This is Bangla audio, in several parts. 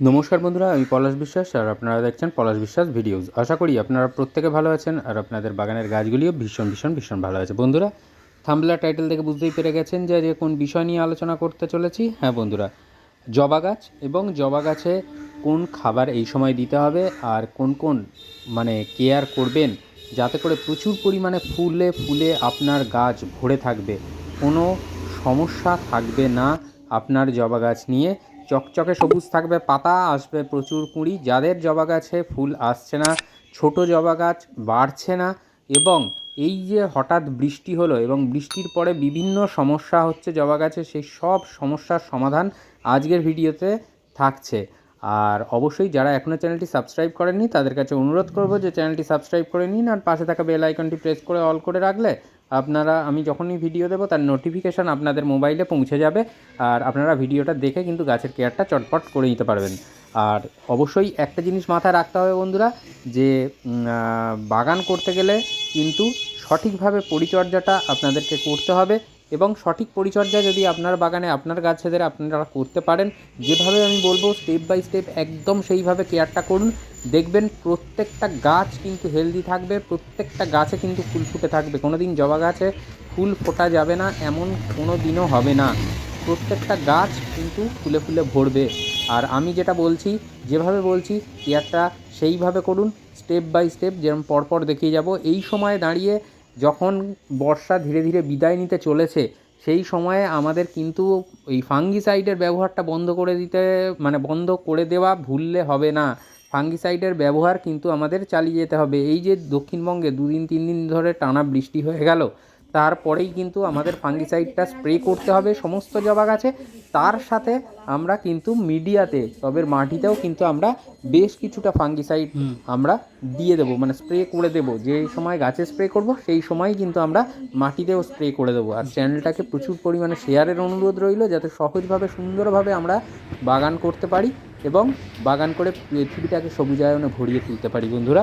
নমস্কার বন্ধুরা, আমি পলাশ বিশ্বাস আর আপনারা দেখছেন পলাশ বিশ্বাস ভিডিওস। আশা করি আপনারা প্রত্যেকে ভালো আছেন আর আপনাদের বাগানের গাছগুলিও ভীষণ ভীষণ ভীষণ ভালো আছে। বন্ধুরা থাম্বলার টাইটেল থেকে বুঝতেই পেরে গেছেন যে আজকে কোন বিষয় নিয়ে আলোচনা করতে চলেছি। হ্যাঁ বন্ধুরা, জবা গাছ এবং জবা গাছে কোন খাবার এই সময় দিতে হবে আর কোন কোন মানে কেয়ার করবেন যাতে করে প্রচুর পরিমাণে ফুলে ফুলে আপনার গাছ ভরে থাকবে। কোনো সমস্যা থাকবে না আপনার জবা গাছ নিয়ে। চকচকে সবুজ থাকবে, পাতা, আসবে প্রচুর কুঁড়ি। যাদের জবা গাছে ফুল আসছে না, ছোট জবা গাছ বাড়ছে না এবং এই যে হঠাৎ বৃষ্টি হলো এবং বৃষ্টির পরে বিভিন্ন সমস্যা হচ্ছে জবা গাছে সেই সব সমস্যার সমাধান আজকের ভিডিওতে থাকছে। আর অবশ্যই যারা এখনও চ্যানেলটি সাবস্ক্রাইব করেননি, তাদের কাছে অনুরোধ করব যে চ্যানেলটি সাবস্ক্রাইব করে নিন আর পাশে থাকা বেল আইকনটি প্রেস করে অল করে রাখলে আপনারা, আমি যখনই ভিডিও দেবো, তার নোটিফিকেশান আপনাদের মোবাইলে পৌঁছে যাবে। আর আপনারা ভিডিওটা দেখে কিন্তু গাছের কেয়ারটা চটপট করে নিতে পারবেন। আর অবশ্যই একটা জিনিস মাথায় রাখতে হবে বন্ধুরা, যে বাগান করতে গেলে কিন্তু সঠিকভাবে পরিচর্যাটা আপনাদেরকে করতে হবে। এবং সঠিক পরিচর্যা যদি আপনার বাগানে আপনার গাছেদের আপনারা করতে পারেন, যেভাবে আমি বলব স্টেপ বাই স্টেপ একদম সেইভাবে কেয়ারটা করুন। দেখবেন প্রত্যেকটা গাছ কিন্তু হেলদি থাকবে, প্রত্যেকটা গাছে কিন্তু ফুল ফুটে থাকবে। কোনো দিন জবা গাছে ফুল ফোটা যাবে না, এমন কোনো দিনও হবে না। প্রত্যেকটা গাছ কিন্তু ফুলে ফুলে ভরবে। আর আমি যেটা বলছি, যেভাবে বলছি, কেয়ারটা সেইভাবে করুন স্টেপ বাই স্টেপ যেরকম পরপর দেখিয়ে যাব। এই সময় দাঁড়িয়ে যখন বর্ষা ধীরে ধীরে বিদায় নিতে চলেছে, সেই সময়ে আমাদের কিন্তু এই ফাঙ্গিসাইডের ব্যবহারটা বন্ধ করে দিতে মানে বন্ধ করে দেওয়া ভুললে হবে না। ফাঙ্গিসাইডের ব্যবহার কিন্তু আমাদের চালিয়ে যেতে হবে। এই যে দক্ষিণবঙ্গে দুদিন তিন দিন ধরে টানা বৃষ্টি হয়ে গেল তারপরেই কিন্তু আমাদের ফাঙ্গিসাইডটা স্প্রে করতে হবে সমস্ত জবা গাছে। তার সাথে আমরা কিন্তু মিডিয়াতে তবে মাটিতেও কিন্তু আমরা বেশ কিছুটা ফাঙ্গিসাইড আমরা দিয়ে দেবো মানে স্প্রে করে দেবো। যে সময় গাছে স্প্রে করব সেই সময় কিন্তু আমরা মাটিতেও স্প্রে করে দেবো। আর চ্যানেলটাকে প্রচুর পরিমাণে শেয়ারের অনুরোধ রইল যাতে সহজভাবে সুন্দরভাবে আমরা বাগান করতে পারি এবং বাগান করে পৃথিবীটাকে সবুজায়নে ভরিয়ে তুলতে পারি বন্ধুরা।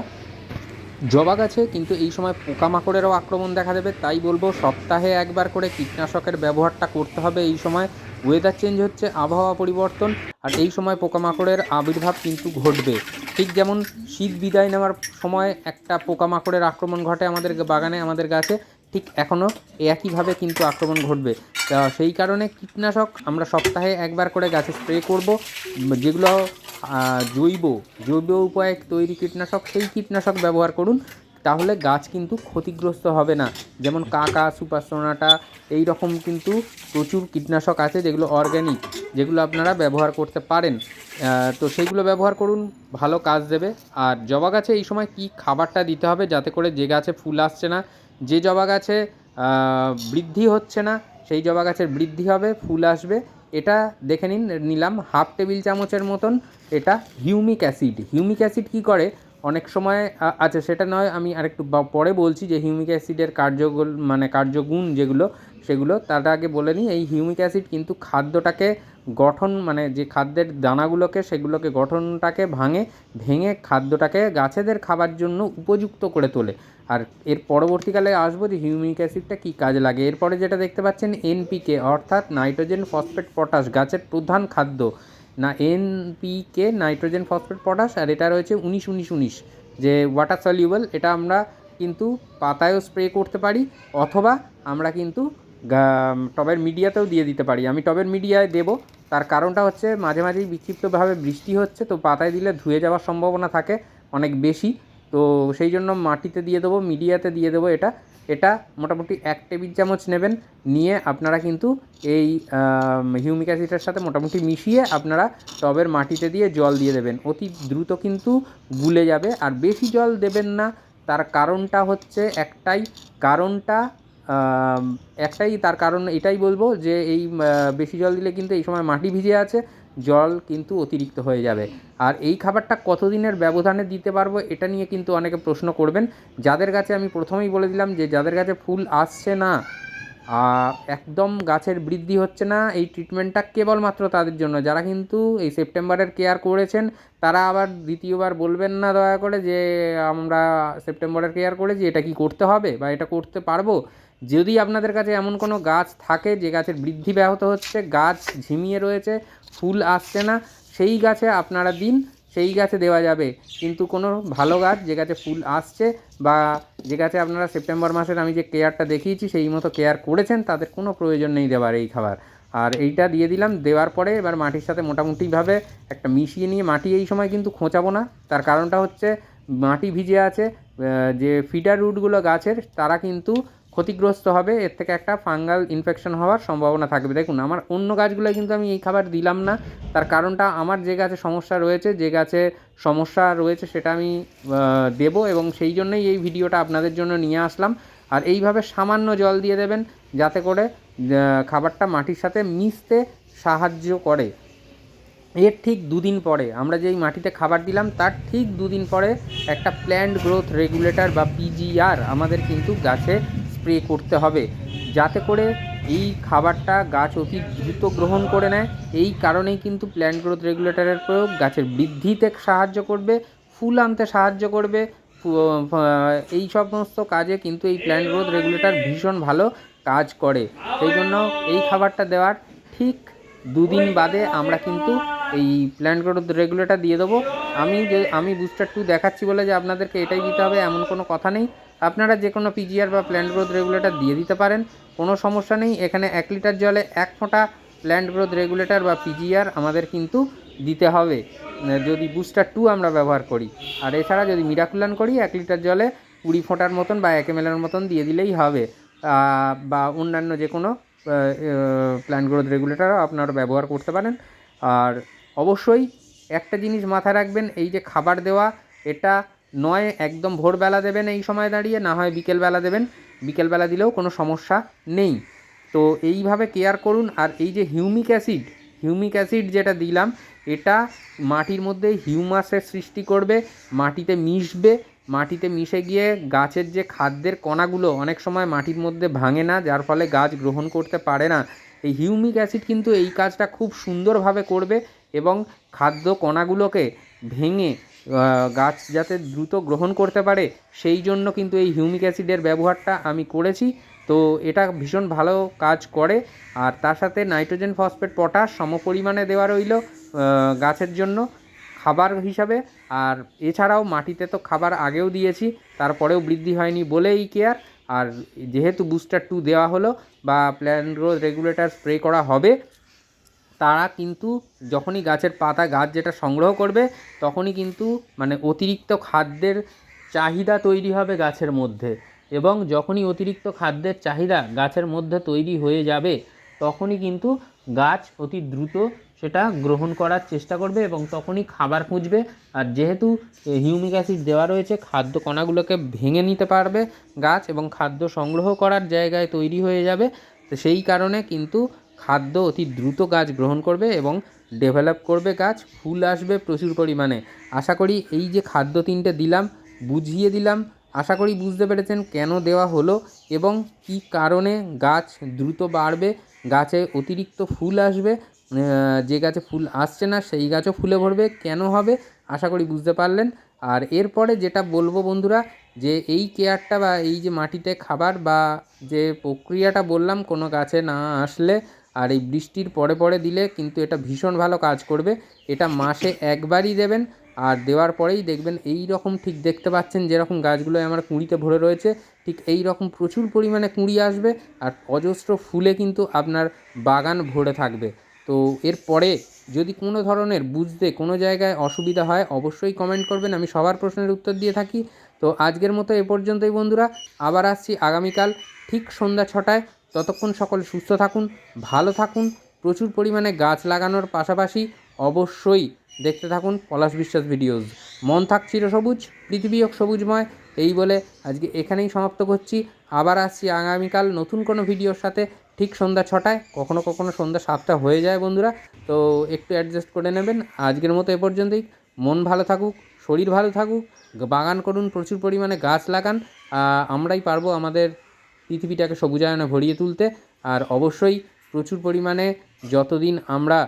জবা গাছে কিন্তু এই সময় পোকামাকড়েরও আক্রমণ দেখা দেবে, তাই বলব সপ্তাহে একবার করে কীটনাশকের ব্যবহারটা করতে হবে। এই সময় ওয়েদার চেঞ্জ হচ্ছে, আবহাওয়া পরিবর্তন, আর এই সময় পোকামাকড়ের আবির্ভাব কিন্তু ঘটবে। ঠিক যেমন শীত বিদায় নেওয়ার সময় একটা পোকামাকড়ের আক্রমণ ঘটে আমাদের বাগানে, আমাদের গাছে ঠিক এখনও একইভাবে কিন্তু আক্রমণ ঘটবে। সেই কারণে কীটনাশক আমরা সপ্তাহে একবার করে গাছে স্প্রে করব, যেগুলো জৈব জৈব উপায়ে তৈরি কীটনাশক, সেই কীটনাশক ব্যবহার করুন, তাহলে গাছ কিন্তু ক্ষতিগ্রস্ত হবে না। যেমন কাকা সুপার সোনাটা এই রকম কিন্তু প্রচুর কীটনাশক আছে যেগুলো অর্গ্যানিক যেগুলো আপনারা ব্যবহার করতে পারেন। তো সেইগুলো ব্যবহার করুন, ভালো কাজ দেবে। আর জবা গাছে এই সময় কি খাবারটা দিতে হবে যাতে করে যে গাছে ফুল আসছে না যে জবা গাছে বৃদ্ধি হচ্ছে না, সেই জবা গাছের বৃদ্ধি হবে, ফুল আসবে। এটা দেখে নিন, নিলাম হাফ টেবিল চামচের মতন এটা হিউমিক অ্যাসিড। হিউমিক অ্যাসিড কী করে? অনেক সময় আচ্ছা সেটা নয়, আমি আরেকটু পরে বলছি যে হিউমিক অ্যাসিডের কার্যগুল মানে কার্যগুণ যেগুলো, সেগুলো তার আগে বলে নিই, এই হিউমিক অ্যাসিড কিন্তু খাদ্যটাকে গঠন মানে যে খাদ্যের দানাগুলোকে, সেগুলোকে গঠনটাকে ভাঙে, ভেঙে খাদ্যটাকে গাছেদের খাবার জন্য উপযুক্ত করে তোলে। আর এর পরবর্তীকালে আসব যে হিউমিক অ্যাসিডটা কী কাজে লাগে। এরপরে যেটা দেখতে পাচ্ছেন এনপিকে অর্থাৎ নাইট্রোজেন, ফসফেট, পটাশ গাছের প্রধান খাদ্য। না এনপিকে নাইট্রোজেন, ফসফেট, পটাশ, আর এটা রয়েছে উনিশ উনিশ উনিশ। যে ওয়াটার সলিউবল এটা আমরা কিন্তু পাতায়ও স্প্রে করতে পারি, অথবা আমরা কিন্তু টবের মিডিয়াতেও দিয়ে দিতে পারি। আমি টবের মিডিয়ায় দেবো। তার কারণটা হচ্ছে মাঝে মাঝেই বিক্ষিপ্তভাবে বৃষ্টি হচ্ছে, তো পাতায় দিলে ধুয়ে যাওয়ার সম্ভাবনা থাকে অনেক বেশি। তো সেই জন্য মাটিতে দিয়ে দেবো, মিডিয়াতে দিয়ে দেবো এটা। এটা মোটামুটি এক টেবিল চামচ নেবেন। নিয়ে আপনারা কিন্তু এই হিউমিক অ্যাসিডের সাথে মোটামুটি মিশিয়ে আপনারা টবের মাটিতে দিয়ে জল দিয়ে দেবেন। অতি দ্রুত কিন্তু গুলে যাবে। আর বেশি জল দেবেন না। তার কারণটা হচ্ছে একটাই। কারণটা একটাই তার কারণ এটাই বলব যে এই বেশি জল দিলে কিন্তু এই সময় মাটি ভিজে আছে, জল কিন্তু অতিরিক্ত হয়ে যাবে। আর এই খাবারটা কতদিনের ব্যবধানে দিতে পারব এটা নিয়ে কিন্তু অনেকে প্রশ্ন করবেন। যাদের কাছে আমি প্রথমেই বলে দিলাম যে যাদের কাছে ফুল আসছে না একদম গাছের বৃদ্ধি হচ্ছে না, এই ট্রিটমেন্টটা কেবলমাত্র তাদের জন্য। যারা কিন্তু এই সেপ্টেম্বরের কেয়ার করেছেন, তারা আবার দ্বিতীয়বার বলবেন না দয়া করে যে আমরা সেপ্টেম্বরের কেয়ার করেছি, এটা কি করতে হবে বা এটা করতে পারব? যদি আপনাদের কাছে এমন কোনো গাছ থাকে যে গাছের বৃদ্ধি ব্যাহত হচ্ছে, গাছ ঝিমিয়ে রয়েছে, ফুল আসছে না, সেই গাছে আপনারা দিন, সেই গাছে দেওয়া যাবে। কিন্তু কোনো ভালো গাছ যে গাছে ফুল আসছে বা যে গাছে আপনারা সেপ্টেম্বর মাসের আমি যে কেয়ারটা দেখিয়েছি, সেই মতো কেয়ার করেছেন, তাদের কোনো প্রয়োজন নেই দেওয়ার এই খাবার। আর এইটা দিয়ে দিলাম, দেওয়ার পরে এবার মাটির সাথে মোটামুটিভাবে একটা মিশিয়ে নিয়ে মাটি এই সময় কিন্তু খোঁচাবো না। তার কারণটা হচ্ছে, মাটি ভিজে আছে যে ফিডার রুটগুলো গাছের, তারা কিন্তু ক্ষতিগ্রস্ত হবে, এর থেকে একটা ফাঙ্গাল ইনফেকশন হওয়ার সম্ভাবনা থাকবে। দেখুন, আমার অন্য গাছগুলোয় কিন্তু আমি এই খাবার দিলাম না। তার কারণটা আমার যে গাছে সমস্যা রয়েছে, যে গাছে সমস্যা রয়েছে সেটা আমি দেবো এবং সেই জন্যই এই ভিডিওটা আপনাদের জন্য নিয়ে আসলাম। আর এইভাবে সামান্য জল দিয়ে দেবেন যাতে করে খাবারটা মাটির সাথে মিশতে সাহায্য করে। এর ঠিক দুদিন পরে, আমরা যেই মাটিতে খাবার দিলাম, তার ঠিক দুদিন পরে একটা প্ল্যান্ট গ্রোথ রেগুলেটর বা পিজিআর আমাদের কিন্তু গাছে স্প্রে করতে হবে। যাতে করে এই খাবারটা গাছ অতি দ্রুত গ্রহণ করে নেয়। এই কারণেই কিন্তু প্ল্যান্ট গ্রোথ রেগুলেটরের প্রয়োগ গাছের বৃদ্ধিতে সাহায্য করবে, ফুল আনতে সাহায্য করবে। এই সমস্ত কাজে কিন্তু এই প্ল্যান্ট গ্রোথ রেগুলেটর ভীষণ ভালো কাজ করে। সেই জন্য এই খাবারটা দেওয়ার ঠিক দুদিন বাদে আমরা কিন্তু এই প্ল্যান্ট গ্রোথ রেগুলেটর দিয়ে দেবো। আমি যে, আমি বুস্টার টু দেখাচ্ছি বলে যে আপনাদেরকে এটাই দিতে হবে, এমন কোনো কথা নেই। আপনারা যে কোনো পিজিআর বা প্ল্যান্ট গ্রোথ রেগুলেটর দিয়ে দিতে পারেন, কোনো সমস্যা নেই। এখানে এক লিটার জলে এক ফোঁটা প্ল্যান্ট গ্রোথ রেগুলেটর বা পিজিআর আমাদের কিন্তু দিতে হবে। যদি বুস্টার টু আমরা ব্যবহার করি। আর এছাড়া যদি মিরাকুলান করি, এক লিটার জলে কুড়ি ফোঁটার মতন বা এক এমএলের মতন দিয়ে দিলেই হবে। বা অন্যান্য যে কোনো প্ল্যান্ট গ্রোথ রেগুলেটরও আপনারা ব্যবহার করতে পারেন। আর অবশ্যই একটা জিনিস মাথায় রাখবেন, এই যে খাবার দেওয়া, এটা নয় একদম ভোরবেলা দেবেন এই সময় দাঁড়িয়ে, না হয় বিকেলবেলা দেবেন। বিকেলবেলা দিলেও কোনো সমস্যা নেই। তো এইভাবে কেয়ার করুন, আর এই যে হিউমিক অ্যাসিড হিউমিক অ্যাসিড যেটা দিলাম, এটা মাটির মধ্যে হিউমাসের সৃষ্টি করবে, মাটিতে মিশবে মাটিতে মিশে গিয়ে গাছের যে খাদ্যের কণাগুলো অনেক সময় মাটির মধ্যে ভাঙে না, যার ফলে গাছ গ্রহণ করতে পারে না। এই হিউমিক অ্যাসিড কিন্তু এই কাজটা খুব সুন্দরভাবে করবে এবং খাদ্য কণাগুলোকে ভেঙে গাছ যাতে দ্রুত গ্রহণ করতে পারে, সেই জন্য কিন্তু এই হিউমিক অ্যাসিডের ব্যবহারটা আমি করেছি। তো এটা ভীষণ ভালো কাজ করে। আর তার সাথে নাইট্রোজেন ফসফেট পটাশ সমপরিমাণে দেওয়া রইল গাছের জন্য। খাবার হিসাবে। আর এছাড়াও মাটিতে তো খাবার আগেও দিয়েছি, তারপরেও বৃদ্ধি হয়নি বলে এই কেয়ার। আর যেহেতু বুস্টার টু দেওয়া হলো বা প্ল্যান গ্রোথ রেগুলেটর স্প্রে করা হবে, তারা কিন্তু যখনই গাছের পাতা, গাছ যেটা সংগ্রহ করবে, তখনই কিন্তু মানে অতিরিক্ত খাদ্যের চাহিদা তৈরি হবে গাছের মধ্যে। এবং যখনই অতিরিক্ত খাদ্যের চাহিদা গাছের মধ্যে তৈরি হয়ে যাবে, তখনই কিন্তু গাছ অতি দ্রুত সেটা গ্রহণ করার চেষ্টা করবে এবং তখনই খাবার খুঁজবে। আর যেহেতু হিউমিক অ্যাসিড দেওয়া রয়েছে, খাদ্য কণাগুলোকে ভেঙে নিতে পারবে গাছ এবং খাদ্য সংগ্রহ করার জায়গায় তৈরি হয়ে যাবে। তো সেই কারণে কিন্তু খাদ্য অতি দ্রুত গাছ গ্রহণ করবে এবং ডেভেলপ করবে গাছ। ফুল আসবে প্রচুর পরিমাণে। আশা করি এই যে খাদ্য তিনটে দিলাম, বুঝিয়ে দিলাম। আশা করি বুঝতে পেরেছেন কেন দেওয়া হলো এবং কী কারণে গাছ দ্রুত বাড়বে। গাছে অতিরিক্ত ফুল আসবে। যে গাছে ফুল আসছে না, সেই গাছও ফুলে ভরবে। কেন হবে? আশা করি বুঝতে পারলেন। আর এরপরে যেটা বলব বন্ধুরা, যে এই কেয়ারটা বা এই যে মাটিতে খাবার বা যে প্রক্রিয়াটা বললাম, কোনো গাছে না আসলে আর এই বৃষ্টির পরে পরে দিলে কিন্তু এটা ভীষণ ভালো কাজ করবে। এটা মাসে একবারই দেবেন আর দেওয়ার পরেই দেখবেন এই রকম ঠিক দেখতে পাচ্ছেন যেরকম গাছগুলো আমার কুঁড়িতে ভরে রয়েছে, ঠিক এই রকম প্রচুর পরিমাণে কুঁড়ি আসবে আর অজস্র ফুলে কিন্তু আপনার বাগান ভরে থাকবে। তো এরপরে যদি কোনো ধরনের বুঝতে কোনো জায়গায় অসুবিধা হয়, অবশ্যই কমেন্ট করবেন। আমি সবার প্রশ্নের উত্তর দিয়ে থাকি। তো আজকের মতো এ পর্যন্তই বন্ধুরা। আবার আসছি আগামীকাল ঠিক সন্ধ্যা ছটায়। ততক্ষণ সকলে সুস্থ থাকুন, ভালো থাকুন। প্রচুর পরিমাণে গাছ লাগানোর পাশাপাশি অবশ্যই দেখতে থাকুন পলাশ বিশ্বাস ভিডিওস মন থাক চিরসবুজ পৃথিবী হোক সবুজময়। এই বলে আজকে এখানেই সমাপ্ত করছি। আবার আসছি আগামীকাল নতুন কোনো ভিডিওর সাথে। ঠিক সন্ধ্যা ছটায়, কখনো কখনো সন্ধ্যা সাতটা হয়ে যায় বন্ধুরা, তো একটু অ্যাডজাস্ট করে নেবেন। আজকের মতো এ পর্যন্তই। মন ভালো থাকুক, শরীর ভালো থাকুক, বাগান করুন, প্রচুর পরিমাণে গাছ লাগান। আমরাই পারব আমাদের পৃথিবীটাকে সবুজায়নে ভরিয়ে তুলতে। আর অবশ্যই প্রচুর পরিমাণে যতদিন আমরা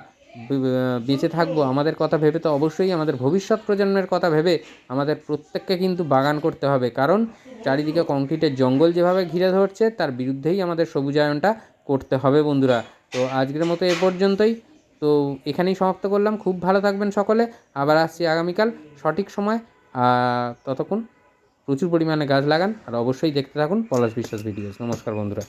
বেঁচে থাকব, আমাদের কথা ভেবে তো অবশ্যই আমাদের ভবিষ্যৎ প্রজন্মের কথা ভেবে আমাদের প্রত্যেককে কিন্তু বাগান করতে হবে। কারণ চারিদিকে কংক্রিটের জঙ্গল যেভাবে ঘিরে ধরছে, তার বিরুদ্ধেই আমাদের সবুজায়নটা করতে হবে বন্ধুরা। তো আজকের মতো এ পর্যন্তই। তো এখানেই সমাপ্ত করলাম। খুব ভালো থাকবেন সকলে। আবার আসছি আগামীকাল সঠিক সময়। ততক্ষণ প্রচুর পরিমাণে গাছ লাগান আর অবশ্যই দেখতে থাকুন পলাশ বিশ্বাস ভিডিওস। নমস্কার বন্ধুরা।